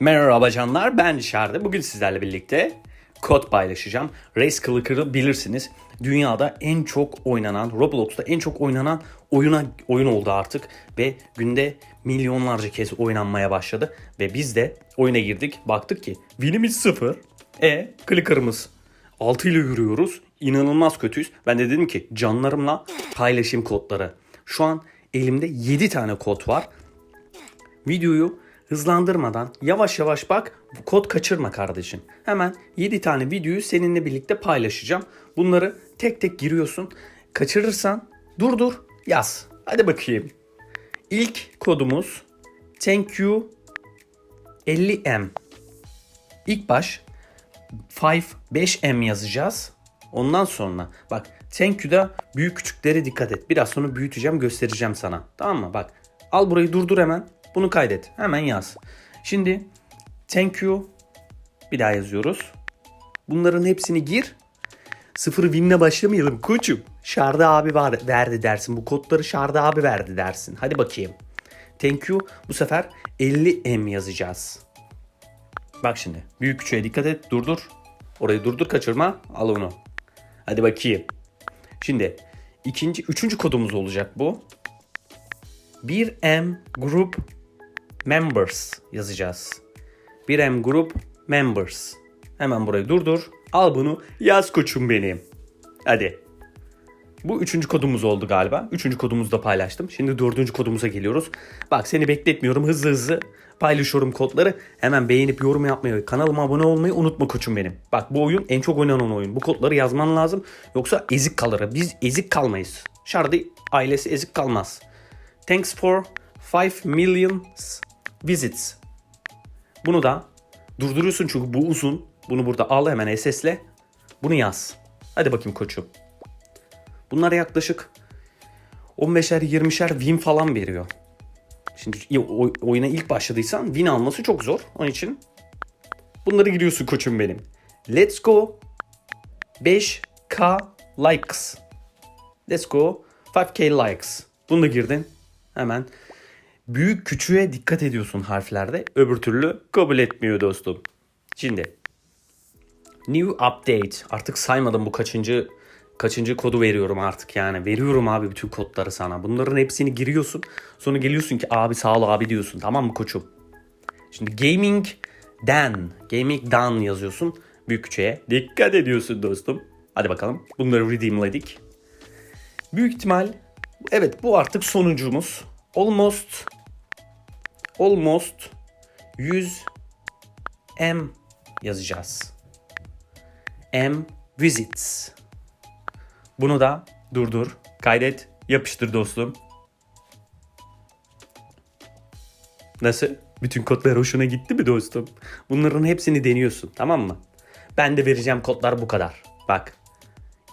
Merhaba canlar ben dışarıda. Bugün sizlerle birlikte kod paylaşacağım. Race Clicker'ı bilirsiniz. Dünyada en çok oynanan, Roblox'ta en çok oynanan oyuna oyun oldu artık. Ve günde milyonlarca kez oynanmaya başladı. Ve biz de oyuna girdik. Baktık ki winimiz sıfır. E Clicker'ımız 6 ile yürüyoruz. İnanılmaz kötüyüz. Ben de dedim ki canlarımla paylaşayım kodları. Şu an elimde 7 tane kod var videoyu hızlandırmadan yavaş yavaş bak kod kaçırma kardeşim. Hemen 7 tane videoyu seninle birlikte paylaşacağım. Bunları tek tek giriyorsun. Kaçırırsan durdur yaz. Hadi bakayım. İlk kodumuz thank you 50M. İlk baş 5 5M yazacağız. Ondan sonra bak thank you'da büyük küçüklere dikkat et. Biraz sonra büyüteceğim göstereceğim sana. Tamam mı? Bak al burayı durdur hemen. Bunu kaydet. Hemen yaz. Şimdi thank you bir daha yazıyoruz. Bunların hepsini gir. Sıfır winle başlamayalım koçum. Şarda abi var, verdi dersin. Bu kodları Şarda abi verdi dersin. Hadi bakayım. Thank you bu sefer 50M yazacağız. Bak şimdi. Büyük küçüğe dikkat et. Durdur. Orayı durdur kaçırma. Al onu. Hadi bakayım. Şimdi ikinci, üçüncü kodumuz olacak bu. 1M Group Members yazacağız. 1M Group Members. Hemen burayı durdur. Al bunu yaz koçum benim. Hadi. Bu üçüncü kodumuz oldu galiba. Üçüncü kodumuzu da paylaştım. Şimdi dördüncü kodumuza geliyoruz. Bak seni bekletmiyorum. Hızlı hızlı paylaşıyorum kodları. Hemen beğenip yorum yapmayı, kanalıma abone olmayı unutma koçum benim. Bak bu oyun en çok oynanan oyun. Bu kodları yazman lazım. Yoksa ezik kalır. Biz ezik kalmayız. Şardı ailesi ezik kalmaz. Thanks for 5 million visits. Bunu da durduruyorsun çünkü bu uzun. Bunu burada al hemen SS'le. Bunu yaz. Hadi bakayım koçum. Bunlar yaklaşık 15'er 20'şer win falan veriyor. Şimdi oyuna ilk başladıysan win alması çok zor. Onun için bunları giriyorsun koçum benim. Let's go 5k likes. Let's go 5k likes. Bunu da girdin. Hemen büyük küçüğe dikkat ediyorsun harflerde. Öbür türlü kabul etmiyor dostum. Şimdi New update. Artık saymadım bu kaçıncı kaçıncı kodu veriyorum artık yani. Veriyorum abi bütün kodları sana. Bunların hepsini giriyorsun. Sonra geliyorsun ki abi sağ ol abi diyorsun. Tamam mı koçum? Şimdi gaming dan. Gaming dan yazıyorsun. Büyük küçüğe. Dikkat ediyorsun dostum. Hadi bakalım. Bunları redeemledik. Büyük ihtimal evet bu artık sonucumuz. Almost almost 100 M yazacağız. M visits. Bunu da durdur, kaydet, yapıştır dostum. Nasıl? Bütün kodlar hoşuna gitti mi dostum? Bunların hepsini deniyorsun tamam mı? Ben de vereceğim kodlar bu kadar. Bak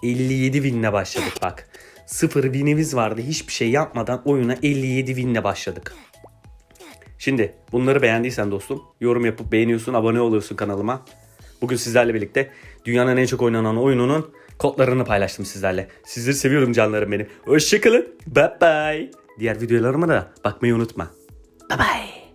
57 winle başladık bak. Sıfır winimiz vardı hiçbir şey yapmadan oyuna 57 winle başladık. Şimdi bunları beğendiysen dostum yorum yapıp beğeniyorsun abone oluyorsun kanalıma. Bugün sizlerle birlikte dünyanın en çok oynanan oyununun kodlarını paylaştım sizlerle. Sizleri seviyorum canlarım benim. Hoşçakalın. Bye bye. Diğer videolarıma da bakmayı unutma. Bye bye.